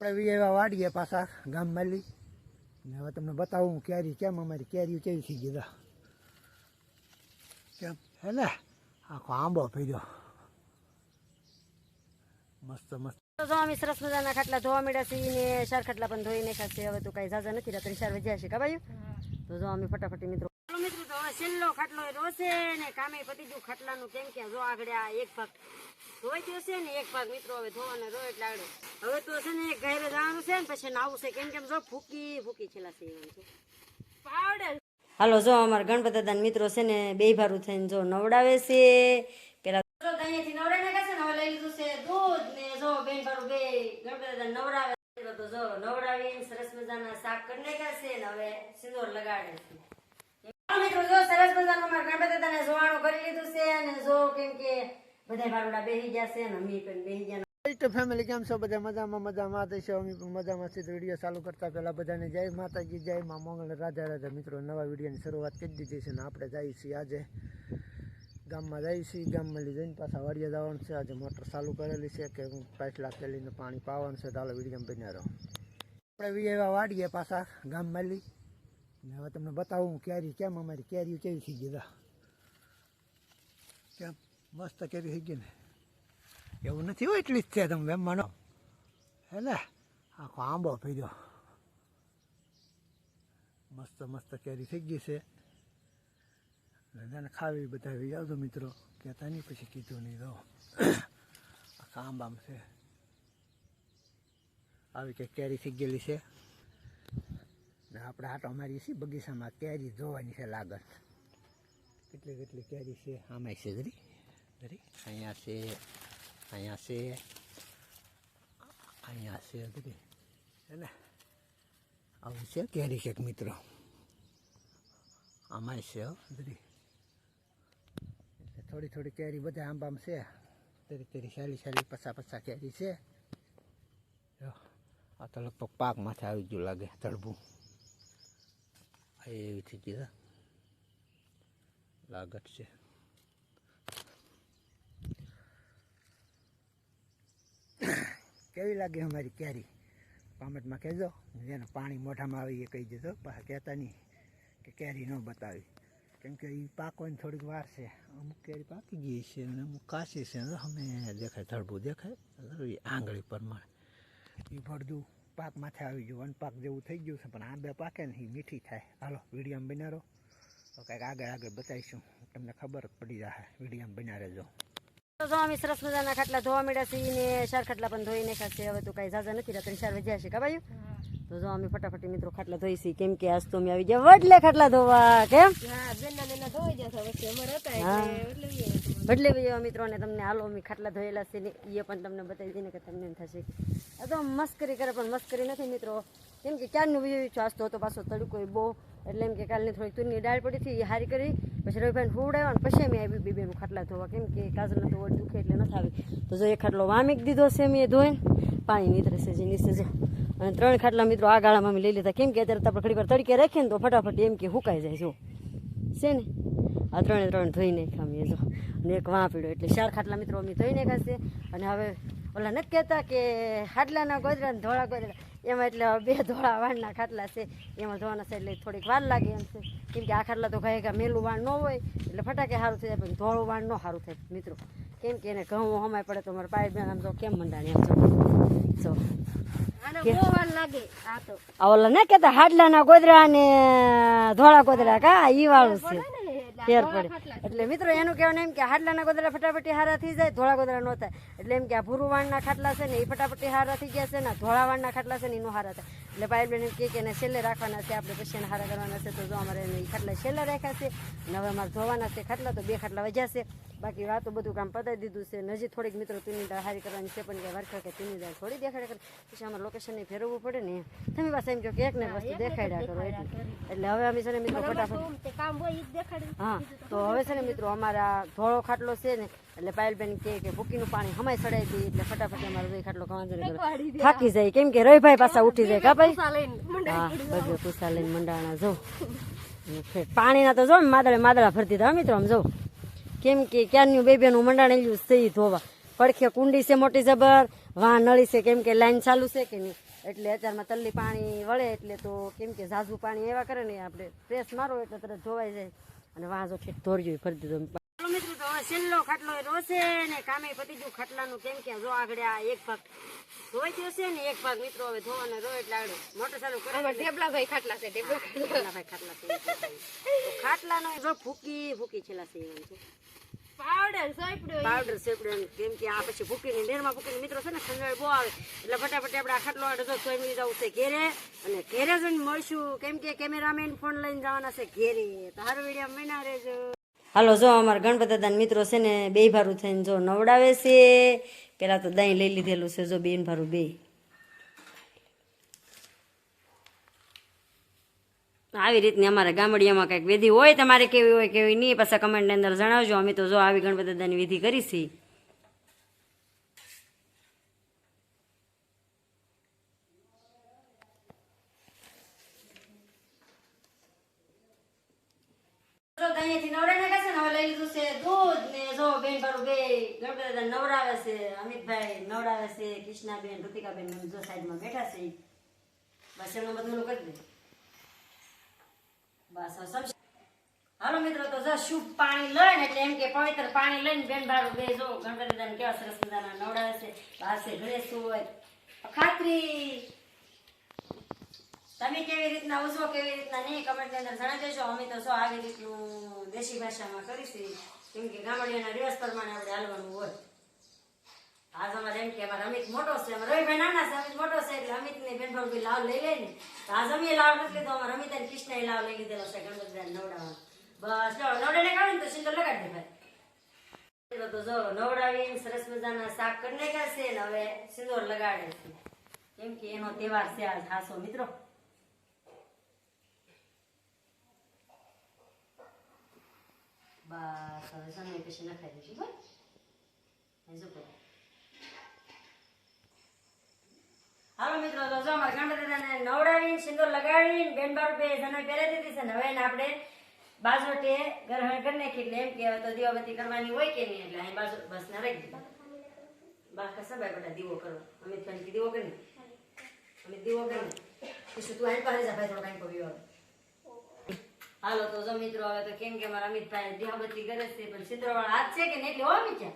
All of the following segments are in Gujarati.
આપણે વી એવા વાડીએ પાછા ગામ માલી ને હવે તમને બતાવું હું કેરી કેમ અમારી કેરી કેવી થઈ ગઈ કેમ? હે આખો આંબો પીડ્યો મસ્ત મસ્ત. તો જો અમે સરસ મજાના ખાટલા ધોવા મળ્યા છીએ ને ચાર ખાટલા પણ ધોઈ નાખ્યા છે હવે તો કઈ ઝાઝા નથી રાત્રે ચાર વાગ્યા છે કાબાયું તો જો અમે ફટાફટી મિત્રો હવે છેલ્લો ખાટલો રોશે ને કામે પતી ગયું ખાટલાનું કેમ કે જો આગળ આ એક ભાગ ધોઈ ગયો છે ને એક ભાગ મિત્રો હવે ધોવાને રો એટલે આગળ. હવે તો છે ને ઘરે જવાનું છે ને પછી નાવું છે. કેમ કેમ જો ફૂકી ફૂકી છેલ્લા છે એમ છે. હાલો જો અમારા ગણપતિ દાદા મિત્રો છે ને બે ભારું થઈને જો નવડાવે છે. પેલા અહીંયાથી નવડાવી નાખ્યા છે ને હવે લઈ લીધું છે દૂધ ને જો બેન ભારું બે ગણપત દાદા નવડાવે તો જો નવડાવીને સરસ મજાના શાક કરી નાખ્યા છે ને હવે સિંદૂર લગાડે છે. મિત્રો મજામાં મજામાં. તો છે વીડિયો ચાલુ કરતા પહેલા બધાને જય માતાજી, જય મા રાધા મિત્રો, નવા વિડીયોની શરૂઆત કરી દીધી છે આપણે જઈએ છીએ આજે ગામમાં જઈએ છીએ. ગામમાં લઈ જઈને પાછા વાડિયા જવાનું છે. આજે મોટર ચાલુ કરેલી છે કે હું પાછલા ખેલીને પાણી પાવાનું છે. હાલો વીડિયો બન્યા રહો. આપણે વી વાડીએ પાછા ગામમાં લઈ ને હવે તમને બતાવું કેરી કેમ અમારી કેરી કેવી થઈ ગઈ કેમ? મસ્ત કેરી થઈ ગઈ ને. એવું નથી હોય એટલી જ છે તમે એમ માનો ને આખો આંબો પીડ્યો મસ્ત મસ્ત કેરી થઈ ગઈ છે. બધાને ખાવી બધા આવી આવજો મિત્રો. કહેતા નહીં પછી કીધું નહીં તો આખા આંબામાં છે. આવી કે કેરી થઈ ગયેલી છે. આપણે આટો મારીએ છીએ બગીચામાં કેરી જોવાની છે લાગત કેટલી કેટલી કેરી છે? આમાં છે જરી. દરી અહીંયા છે અહીંયા છે અહીંયા છે હે ને આવું છે કેરી છે મિત્રો. આમાંય છે બધી એટલે થોડી થોડી કેરી બધા આંબામાં છે. તેરી તેરી સારી સારી પસા પસા કેરી છે. આ તો લગભગ પાક માથે આવી ગયું લાગે તળબું આ એવી થઈ ગઈ લાગત છે. કેવી લાગે અમારી કેરી? કોમેન્ટમાં કહેજો. જેને પાણી મોઢામાં આવી એ કહી દેજો. પાછા કહેતા નહીં કે કેરી ન બતાવી. કેમ કે એ પાકવાની થોડીક વાર છે. અમુક કેરી પાકી ગઈ છે અને અમુક કાચી છે. અમે દેખાય થડબું દેખાય. આંગળી પ્રમાણે એ ભરદું પાક માથે આવી ગયું વન પાક જેવું થઈ ગયું છે પણ આ બે પાકે ને એ મીઠી થાય. હાલો વિડીયામાં બન્યા રહો. તો કંઈક આગળ આગળ બતાવીશું. તમને ખબર પડી જશે વિડીયામાં બન્યા રહેજો. તો જો અમે સરસ મજાના ખાટલા ધોવા મળ્યા છીએ ને ચાર ખાટલા પણ ધોઈ નાખ્યા છે હવે તો કઈ ઝાઝા નથી રહેતા ચાર વધ્યા છે કાબાયું તો જો અમે ફટાફટી મિત્રો ખાટલા ધોઈ છીએ કેમ કે આજ તો અમે આવી ગયા વડલે ખાટલા ધોવા કેમ? વડલે ભાઈ મિત્રો ને તમને હાલો અમે ખાટલા ધોયેલા છે ને એ પણ તમને બતાવી દઈને કે તમને થશે આ તો મસ્કરી કરે પણ મસ્કરી નથી મિત્રો. કેમ કે ક્યારનું છું આજ હતો પાછો તડકો એ બહુ. એટલે એમ કે કાલની થોડીક તુરની દાળ પડી હતી એ હારી કરી. પછી રવિભાઈને હુવડાવ્યો ને પછી અમે આવી બે ખાટલા ધોવા. કેમ કે કાજલને તો દુખે એટલે નથી આવી. તો જો એ ખાટલો વામીક દીધો છે મેં ધોઈને. પાણી નીતરે છે જે નીચે જો. અને ત્રણ ખાટલા મિત્રો આ ગાળામાં અમે લઈ લીધા. કેમ કે અત્યારે આપણે ઘડી વાર તડકે રાખીએ ને તો ફટાફટ એમ કે હુકાઈ જાય, જો. છે ને? આ ત્રણે ત્રણ ધોઈ નાખ્યા અમે, જો. અને એક વાં પીડ્યો. એટલે ચાર ખાટલા મિત્રો અમે ધોઈ નાખ્યા છે. અને હવે ઓલા નથી કહેતા કે ખાટલાના ગોદરા ને ધોળા ગોદરા એમાં એટલે બે ધોળા વાળના ખાટલા છે. એમાં ધોવાના છે એટલે થોડીક વાર લાગે એમ છે. કેમ કે આ ખાટલા તો કહે કે મેલું વાણ ન હોય, એટલે ફટાકે સારું થઈ જાય, પણ ધોળું વાણ ન સારું થાય, મિત્રો. કેમ કે એને ઘઉં હમાય પડે તો મારા પાય બેન આમ તો કેમ મંડાણી આમ જો. ગોદરા ને ધોળા ગોદરા કા? ઈ વાળું છે. ફેર પડે. એટલે મિત્રો એનું કહેવાનું એમ કે હાડલાના ગોદરા ફટાફટી હારા થઈ જાય ધોળા ગોદરા નો થાય. એટલે એમ કે આ ભૂરું વાણના ખાટલા છે ને એ ફટાફટી હારા થઈ ગયા છે ને ધોળા વાણના ખાટલા છે ને એનું હારા થાય. એટલે ભાઈ બહેન કે એને છેલ્લે રાખવાના છે આપણે પછી એને હારા કરવાના છે. તો જો અમારે ખાટલા છેલ્લે રાખ્યા છે. અને હવે અમારે ધોવાના છે ખાટલા તો બે ખાટલા વજ્યા છે. બાકી વાતો બધું કામ પતાવી દીધું છે. ને હજી થોડીક મિત્રો તુની દાળ હારી કરવાની છે પણ કે વરખા કે તુની દાળ થોડી દેખાડે કરે. પછી અમારે લોકેશનને ફેરવવું પડે ને. તમે પાસે એમ કહો કે એકને વસ્તુ દેખાડ્યા કરો એટલે. એટલે હવે અમે છે ને મિત્રો ફટાફટ હા તો હવે છે ને મિત્રો અમારા ધોળો ખાટલો છે ને એટલે પાયલબેન કે કે ભૂકીનું પાણી હમાય સડાઈ દી એટલે ફટાફટ અમારો રોઈ ખાટલો ખાવાનું થાકી જાય કેમ કે રવિભાઈ પાછા ઉઠી જાય કા ભાઈ? હા બધું કુસા લઈને મંડાણા જો. પાણીના તો જો માદળે માદળા ફરતી હતા મિત્રો આમ જો. કેમ કે ક્યારનું બે બેનું છે એ ધોવા. પડખે કુંડી છે મોટી જબર વાં નળી છે કેમ કે લાઈન ચાલુ છે કે નહીં? એટલે અત્યારમાં તલ્લી પાણી વળે એટલે તો કેમ કે ઝાઝુ પાણી એવા કરે ને આપણે પ્રેસ મારો એટલે તરત ધોવાઈ જાય અને વાં જો ઠીક ધોરજો ફરી દીધો. મિત્રો તો હવે છેલ્લો ખાટલો રોશે ને કામે પતી ગયું ખાટલાનું કેમ કે જો આગળ આ એક ભાગ ધોઈ ગયો છે ને એક ભાગ મિત્રો હવે ધોવાનો રો એટલે આગળ મોટર ચાલુ કરે આમાં ભાઈ ખાટલા છે ખાટલા છે. ખાટલાનો જો ફૂકી ફૂકી છેલ્લા છે એમ છે. પાવડર સોપડ્યો કેમ કે મિત્રો ને ખંજવાળ બહુ આવે એટલે ફટાફટ આપણે આ ખાટલો અડધો સોઈ જવું છે ઘેરે. અને ઘેરે જઈને મળશું. કેમ કે કેમેરામેન ફોન લઈને જવાના છે ઘેરે. મહિના રહેજો. હાલો, જો અમારા ગણપત દાદાના મિત્રો છે ને બે ભારું થઈને જો નવડાવે છે. પેલા તો દહીં લઈ લીધેલું છે, જો બેન ભારું બે. આવી રીતની અમારા ગામડિયામાં કંઈક વિધિ હોય, તમારે કેવી હોય, કેવી નહીં પાછા કમેન્ટની અંદર જણાવજો. અમે તો જો આવી ગણપતિ દાદાની વિધિ કરી છે. નવરાવે છે. અમિતભાઈ નવડાવે છે, કૃષ્ણાબેન ઋતિકાબેન જો સાઈડમાં બેઠા છે. બસ એમનું બધું કરી દે બસ હવે સમજ હાલો મિત્રો તો જો શુભ પાણી લઈને, એટલે એમ કે પવિત્ર પાણી લઈને બેન ભાડું બે જો ગણપતિ દાદાને કેવા સરસ મજાના નવડાવે છે બહાર ઘરે હોય. ખાતરી. તમે કેવી રીતના ઉજવો, કેવી રીતના નહીં કમેન્ટની અંદર જણાવી દેજો અમે તો શું આવી રીતનું દેશી ભાષામાં કરીશું. કેમ કે ગામડિયાના રિવાજ પ્રમાણે આપણે હાલવાનું હોય. આજ અમારે એમ કે અમારે અમિત મોટો છે, અમારે રવિભાઈ નાના છે, અમિત મોટો છે, એટલે અમિત ને બેન ભાઈ લાવ લઈ લે ને આજ અમે લાવ નથી લીધો, અમારે અમિત અને કૃષ્ણ લાવ લઈ લીધેલો છે ગણપતિ દાદાને નવડાવવાનો. બસ, જો, નવડાને કાઢે ને તો સિંદર લગાડી દે ભાઈ. તો જો, નવડાવીને સરસ મજાના શાક કરી નાખ્યા છે ને હવે સિંદૂર લગાડે છે. કેમ કે એનો તહેવાર છે આજ હાસો, મિત્રો. બસ, હવે સમય પછી નખાઈ દઈશું ભાઈ એ શું હાલો, મિત્રો, તો જો અમારા ગણપતિ દાદાને સિંદૂર લગાડીને બેન બાર બે જણો પહેરી દીધી છે ને હવે આપણે બાજોટે ગ્રહણ કરી નાખી એટલે એમ કે હવે તો દીવાબત્તી કરવાની હોય કે નહીં? એટલે અહીં બાજુ બસ ના રાખી દીધા. બા કસા બધા દીવો કરો. અમિત ભાઈ કે દીવો કરી અમિત દીવો કરી પછી તું અહીં પાસે જા ભાઈ, થોડો કાંઈ પવ્યો હવે હાલો, તો જો મિત્રો, હવે તો કેમ કે મારા અમિતભાઈ દીવાબત્તી કરે છે, પણ સિંદૂર વાળા હાથ છે કે નહીં? એટલે હો મીચા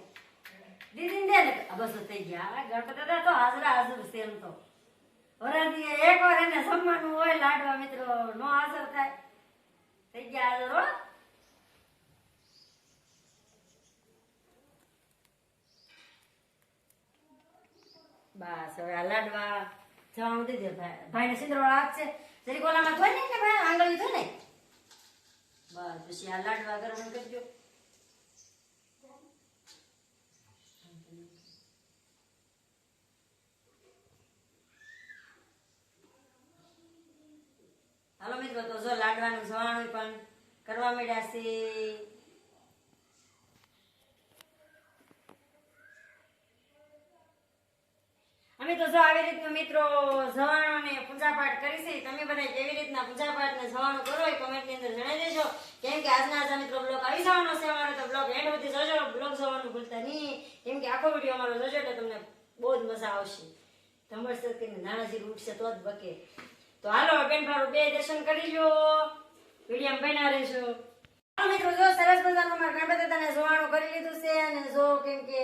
દીદી દે ને. બસ થઈ ગયા. ગણપત દાદા તો હાજરા હાજર છે એમ તો. વરાથી એક વાર એને જમવાનું હોય, લાડવા મિત્રો, નો થઈ ગયા હો બસ હવે આ લાડવા જવાનું દઈ દે ભાઈ ભાઈને સિંદરો હાથ છે જરી ગોલામાં થોય ને કે ભાઈ આંગળી થોય ને બસ પછી આ લાડવા ગરમ કરજો હાલો મિત્રો તો લાડવાનું જવાનું પણ કરવા મળ્યા છે. અમે તો જો આવી રીતનું મિત્રો જવાનો ને પૂજા પાઠ તમે બધા કેવી રીતના પૂજાપાઠ ને જવાનું કરો એ કમેન્ટની અંદર જણાવી દેજો. કેમ કે આજના આજના મિત્રો બ્લોગ આવી જવાનો છે અમારો, તો બ્લોગ એન્ડ સુધી જોજો, બ્લોગ જોવાનું ભૂલતા નહીં. કેમ કે આખો વીડિયો અમારો જોજો એટલે તમને બહુ જ મજા આવશે. ધમર સરકીને નાણાજી ઉઠશે તો જ બકે. તો હાલો બેન ભાડું બે દર્શન કરી લો વીડિયો બન્યા રહેશો હાલો મિત્રો, જો સરસ મજાનું મારા ગણપતિ દાદાને જોવાનું કરી લીધું છે અને જો કેમ કે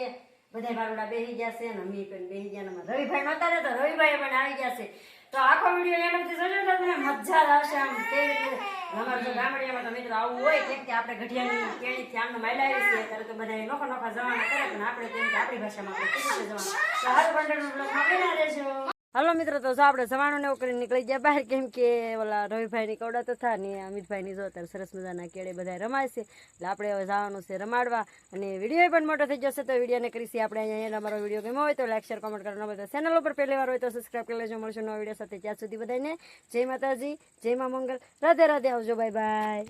બધા બારોડા બેસી ગયા છે અને અમી પણ બેસી ગયા ને રવિભાઈ નહોતા ને રવિભાઈ પણ આવી ગયા છે. તો આખો વીડિયો એનાથી જોજો તો તમને મજા આવશે આમ કેવી રીતે. અમારે ગામડિયામાં તો મિત્રો આવું હોય કેમ કે આપણે ગઢિયાની કેળીથી આમનો માયલા આવી છીએ ત્યારે તો બધા નોખા નોખા જવાના કરે, પણ આપણે કેમ કે આપણી ભાષામાં આપણે રીતે તો હારું બંડલનું બ્લોગમાં માં રહેજો. હાલો મિત્રો, તો જો આપણે જવાનું ને કરીને નીકળી ગયા બહાર, કેમ કે ઓલા રવિભાઈની કવડા તો થા ને અમિતભાઈની જો અત્યારે સરસ મજાના કેળે બધા રમાય છે. એટલે આપણે હવે જવાનું છે રમાડવા. અને વીડિયો પણ મોટો થઈ જશે, તો વિડીયોને કરીશી. આપણે અહીંયા અમારો વીડિયો ગમ્યો હોય તો લાઈક શેર કોમેન્ટ કરવાનો બધા ચેનલ ઉપર પહેલી વાર હોય તો સબસ્ક્રાઈબ કરી લેજો. મળશે નવા વીડિયો સાથે. ત્યાં સુધી બધાને જય માતાજી, જય મા મંગલ. રાધે રાધે. આવજો. Bye bye